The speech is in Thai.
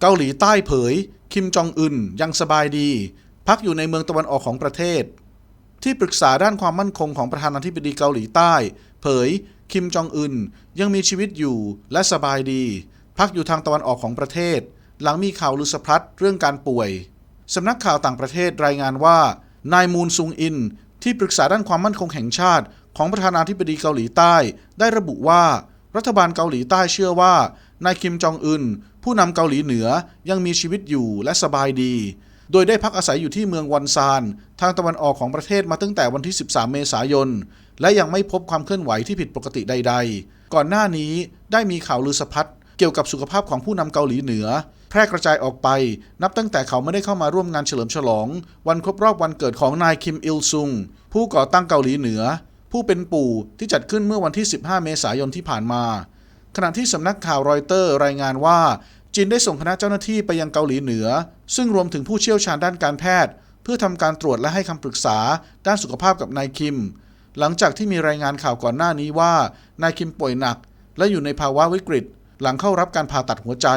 เกาหลีใต้เผย คิมจองอึนยังสบายดี พักอยู่ในเมืองตะวันออกของประเทศ ที่ปรึกษาด้านความมั่นคงของประธานาธิบดีเกาหลีใต้ เผย คิมจองอึนยังมีชีวิตอยู่และสบายดี พักอยู่ทางตะวันออกของประเทศ หลังมีข่าวลือสะพัดเรื่องการป่วยสำนักข่าวต่างประเทศรายงานว่า นายมูนซุงอิน ที่ปรึกษาด้านความมั่นคงแห่งชาติ ของประธานาธิบดีเกาหลีใต้ ได้ระบุว่า รัฐบาลเกาหลีใต้เชื่อว่า นายคิมจองอึนผู้นำเกาหลีเหนือยังมีชีวิตอยู่และสบายดี โดยได้พักอาศัยอยู่ที่เมืองวอนซาน ทางตะวันออกของประเทศมาตั้งแต่วันที่ 13 เมษายน และยังไม่พบความเคลื่อนไหวที่ผิดปกติใด ๆ ก่อนหน้านี้ได้มีข่าวลือสะพัดเกี่ยวกับสุขภาพของผู้นำเกาหลีเหนือ แพร่กระจายออกไป นับตั้งแต่เขาไม่ได้เข้ามาร่วมงานเฉลิมฉลอง วันครบรอบวันเกิดของนายคิมอิลซุง ผู้ก่อตั้งเกาหลีเหนือ ผู้เป็นปู่ที่จัดขึ้นเมื่อวันที่ 15 เมษายนที่ผ่านมา ขณะที่สำนักข่าวรอยเตอร์รายงานว่า จีนได้ส่งคณะเจ้าหน้าที่ไปยังเกาหลีเหนือ ซึ่งรวมถึงผู้เชี่ยวชาญด้านการแพทย์ เพื่อทำการตรวจและให้คำปรึกษาด้านสุขภาพกับนายคิม หลังจากที่มีรายงานข่าวก่อนหน้านี้ว่านายคิมป่วยหนัก และอยู่ในภาวะวิกฤต หลังเข้ารับการผ่าตัดหัวใจ